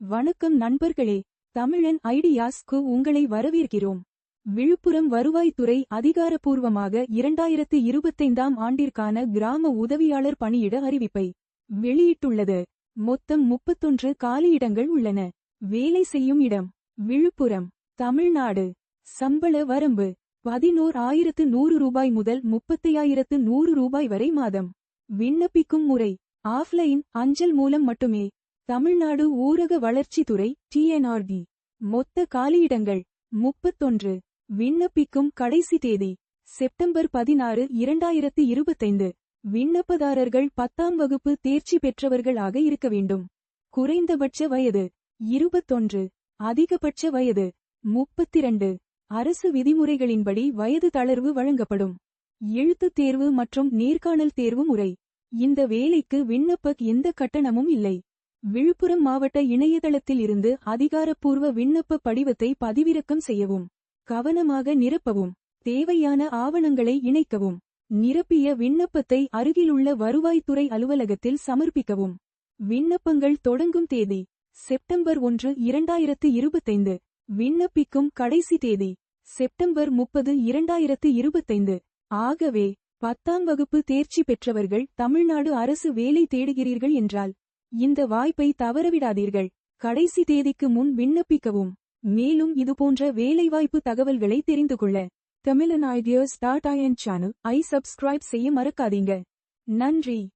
வணக்கம் நண்பர்களே தமிழன் ஐடியாஸ்க்கு உங்களை வரவேற்கிறோம். விழுப்புரம் வருவாய்த்துறை அதிகாரப்பூர்வமாக இரண்டாயிரத்து இருபத்தைந்தாம் ஆண்டிற்கான கிராம உதவியாளர் பணியிட அறிவிப்பை வெளியிட்டுள்ளது. மொத்தம் முப்பத்தொன்று காலியிடங்கள் உள்ளன. வேலை செய்யும் இடம் விழுப்புரம் தமிழ்நாடு. சம்பள வரம்பு பதினோர் ஆயிரத்து நூறு ரூபாய் முதல் முப்பத்தையாயிரத்து நூறு ரூபாய் வரை மாதம். விண்ணப்பிக்கும் முறை ஆஃப்லைன் அஞ்சல் மூலம் மட்டுமே. தமிழ்நாடு ஊரக வளர்ச்சித்துறை டிஎன்ஆர்டி மொத்த காலியிடங்கள் முப்பத்தொன்று. விண்ணப்பிக்கும் கடைசி தேதி செப்டம்பர் பதினாறு இரண்டாயிரத்து இருபத்தைந்து. விண்ணப்பதாரர்கள் பத்தாம் வகுப்பு தேர்ச்சி பெற்றவர்களாக இருக்க வேண்டும். குறைந்தபட்ச வயது இருபத்தொன்று. அதிகபட்ச வயது முப்பத்திரண்டு. அரசு விதிமுறைகளின்படி வயது தளர்வு வழங்கப்படும். எழுத்துத் தேர்வு மற்றும் நேர்காணல் தேர்வு முறை. இந்த வேலைக்கு விண்ணப்ப எந்த கட்டணமும் இல்லை. விழுப்புரம் மாவட்ட இணையதளத்தில் இருந்து அதிகாரப்பூர்வ விண்ணப்ப படிவத்தை பதிவிறக்கம் செய்யவும் கவனமாக நிரப்பவும் தேவையான ஆவணங்களை இணைக்கவும் நிரப்பிய விண்ணப்பத்தை அருகிலுள்ள வருவாய்த்துறை அலுவலகத்தில் சமர்ப்பிக்கவும். விண்ணப்பங்கள் தொடங்கும் தேதி செப்டம்பர் ஒன்று இரண்டாயிரத்து இருபத்தைந்து. விண்ணப்பிக்கும் கடைசி தேதி செப்டம்பர் முப்பது இரண்டாயிரத்து இருபத்தைந்து. ஆகவே பத்தாம் வகுப்பு தேர்ச்சி பெற்றவர்கள் தமிழ்நாடு அரசு வேலை தேடுகிறீர்கள் என்றால் இந்த வாய்ப்பை தவறவிடாதீர்கள். கடைசி தேதிக்கு முன் விண்ணப்பிக்கவும். மேலும் இதுபோன்ற வேலைவாய்ப்பு தகவல்களை தெரிந்து கொள்ள. Tamilan ideas dot in channel I subscribe செய்ய மறக்காதீங்க. நன்றி.